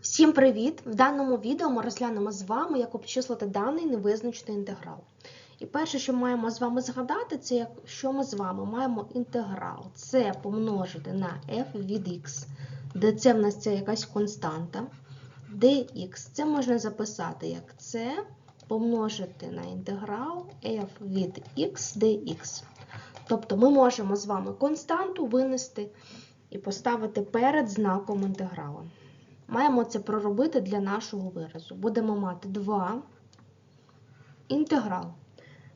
Всім привіт! В даному відео ми розглянемо з вами, як обчислити даний невизначений інтеграл. І перше, що маємо з вами згадати, це що ми з вами маємо інтеграл. Це помножити на f від x, де це в нас це якась константа. dx це можна записати як це помножити на інтеграл f від x dx. Тобто ми можемо з вами константу винести і поставити перед знаком інтегралу. Маємо це проробити для нашого виразу. Будемо мати 2 інтеграл.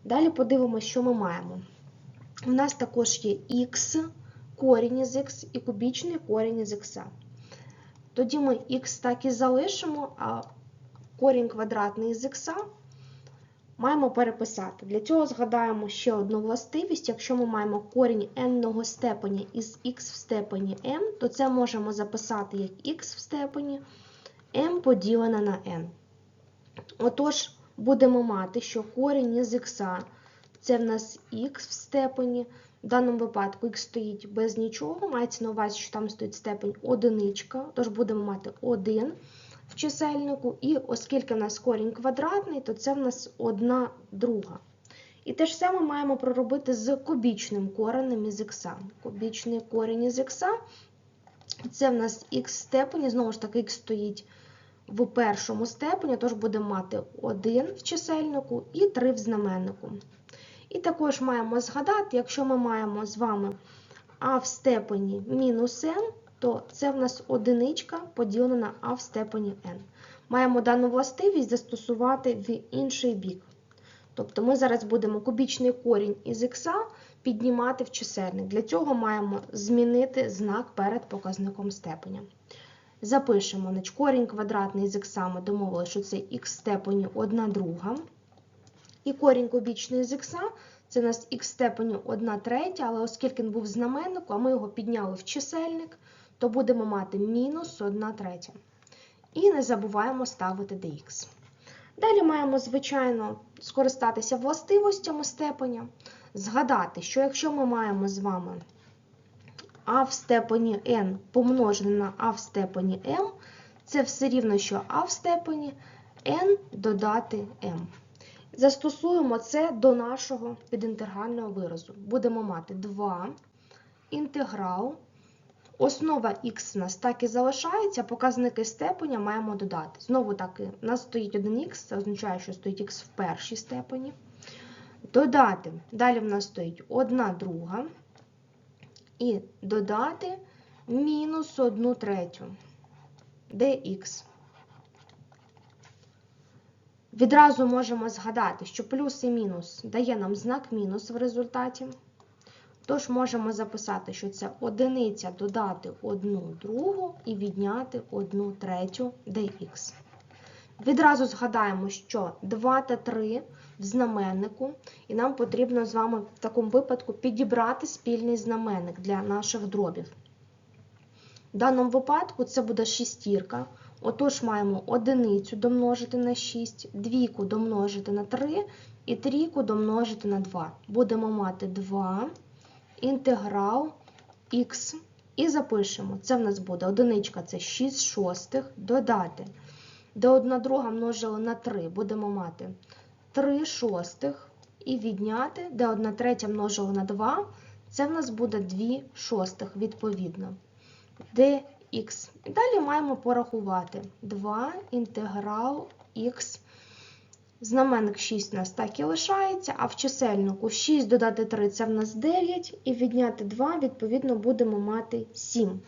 Далі подивимося, що ми маємо. У нас також є х, корінь із х і кубічний корінь із х. Тоді ми х так і залишимо, а корінь квадратний із х маємо переписати. Для цього згадаємо ще одну властивість. Якщо ми маємо корінь n степеня із х в степені m, то це можемо записати як х в степені m поділене на n. Отож, будемо мати, що корінь із х це в нас х в степені. В даному випадку х стоїть без нічого, мається на увазі, що там стоїть степень одиничка, тож будемо мати 1 в чисельнику, і оскільки в нас корінь квадратний, то це в нас 1 друга. І те ж саме маємо проробити з кубічним коренем із х. Кубічний корінь із х це в нас х степені, знову ж таки, х стоїть в першому степені, тож будемо мати 1 в чисельнику і 3 в знаменнику. І також маємо згадати, якщо ми маємо з вами а в степені мінус n, то це в нас одиничка поділена на а в степені n. Маємо дану властивість застосувати в інший бік. Тобто ми зараз будемо кубічний корінь із х піднімати в чисельник. Для цього маємо змінити знак перед показником степеня. Запишемо, значить, корінь квадратний з х ми домовили, що це х степені 1 друга. І корінь кубічний з х це у нас х степені 1 третя, але оскільки він був в знаменнику, а ми його підняли в чисельник, то будемо мати мінус 1 третя. І не забуваємо ставити dx. Далі маємо, звичайно, скористатися властивостями степеня, згадати, що якщо ми маємо з вами а в степені n помножене на а в степені m, це все рівно, що а в степені n додати m. Застосуємо це до нашого підінтегрального виразу. Будемо мати 2 інтеграл. Основа х у нас так і залишається, показники степеня маємо додати. Знову таки, у нас стоїть 1х, це означає, що стоїть х в першій степені. Додати. Далі в нас стоїть 1 друга. І додати мінус 1 третю dx. Відразу можемо згадати, що плюс і мінус дає нам знак мінус в результаті. Тож можемо записати, що це одиниця додати 1 другу і відняти 1 третю dx. Відразу згадаємо, що 2 та 3 в знаменнику, і нам потрібно з вами в такому випадку підібрати спільний знаменник для наших дробів. В даному випадку це буде шістірка. Отож, маємо одиницю домножити на 6, двійку домножити на 3 і трійку домножити на 2. Будемо мати 2 інтеграл х. І запишемо. Це в нас буде одиничка, це 6 шостих, додати. До 1 друга множили на 3, будемо мати 3 шостих і відняти, де 1 третя множили на 2, це в нас буде 2 шостих відповідно. dx. Далі маємо порахувати 2 інтеграл х. Знаменник 6 у нас так і лишається, а в чисельнику 6 додати 3 це в нас 9, і відняти 2, відповідно, будемо мати 7.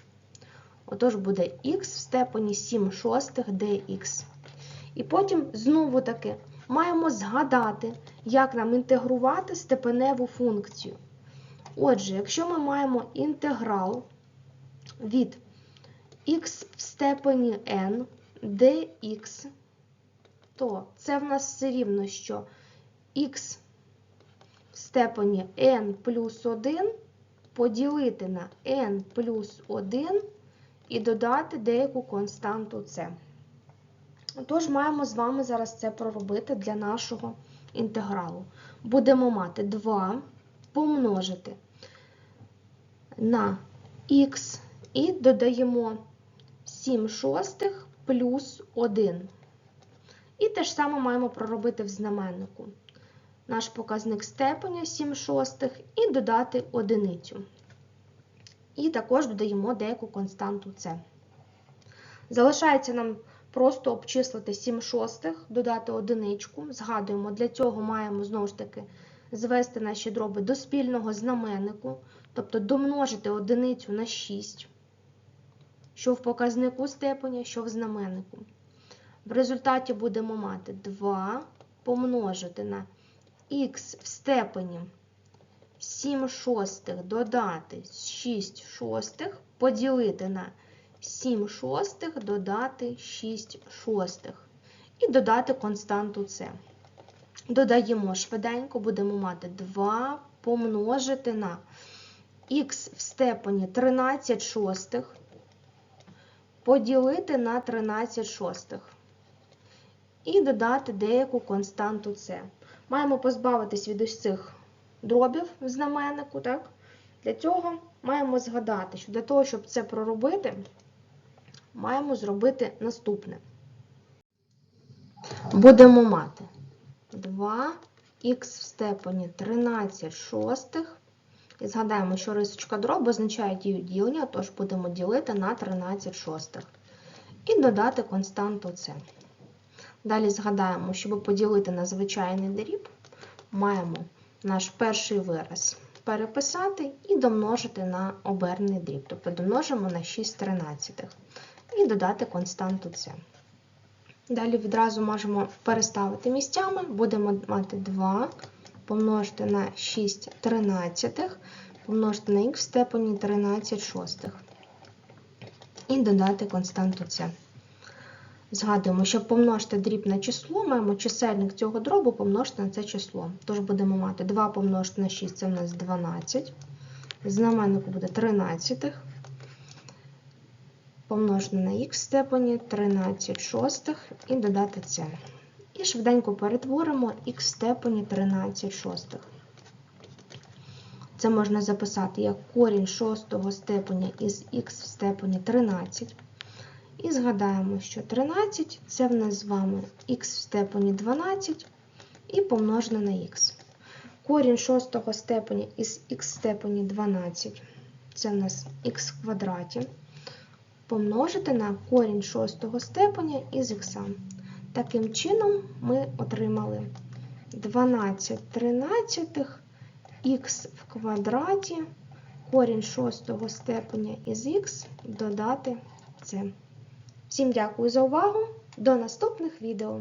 Отож, буде х в степені 7 шостих dx. І потім знову таки маємо згадати, як нам інтегрувати степеневу функцію. Отже, якщо ми маємо інтеграл від х в степені n dx, то це в нас все рівно, що х в степені n плюс 1 поділити на n плюс 1 і додати деяку константу c. Тож маємо з вами зараз це проробити для нашого інтегралу. Будемо мати 2 помножити на х і додаємо 7 шостих плюс 1. І те ж саме маємо проробити в знаменнику. Наш показник степеня 7 шостих і додати одиницю. І також додаємо деяку константу С. Залишається нам просто обчислити 7 шостих, додати одиничку. Згадуємо, для цього маємо знову ж таки звести наші дроби до спільного знаменнику, тобто домножити одиницю на 6, що в показнику степеня, що в знаменнику. В результаті будемо мати 2 помножити на х в степені 7 шостих додати 6 шостих, поділити на 7 шостих додати 6 шостих. І додати константу С. Додаємо швиденько, будемо мати 2 помножити на х в степені 13 шостих, поділити на 13 шостих. І додати деяку константу С. Маємо позбавитись від ось цих дробів в знаменнику. Так? Для цього маємо згадати, що для того, щоб це проробити, маємо зробити наступне. Будемо мати 2х в степені 13 шостих. І згадаємо, що рисочка дробу означає дію ділення, тож будемо ділити на 13 шостих. І додати константу С. Далі згадаємо, щоб поділити на звичайний дріб, маємо наш перший вираз переписати і домножити на оберний дріб. Тобто домножимо на 6 тринадцятих. І додати константу С. Далі відразу можемо переставити місцями. Будемо мати 2 помножити на 6 тринадцятих, помножити на х в степені 13 шостих. І додати константу С. Згадуємо, щоб помножити дріб на число, маємо чисельник цього дробу помножити на це число. Тож будемо мати 2 помножити на 6, це в нас 12. Знаменнику буде 13. Помножити на х в степені 13 шостих і додати це. І швиденько перетворимо х в степені 13 шостих. Це можна записати як корінь шостого степеня із х в степені 13. І згадаємо, що 13 це в нас з вами х в степені 12 і помножене на х. Корінь шостого степеня із х в степені 12 це в нас х в квадраті. Помножити на корінь шостого степеня із х. Таким чином ми отримали 12 тринадцятих х в квадраті, корінь шостого степеня із х додати це. Всім дякую за увагу. До наступних відео!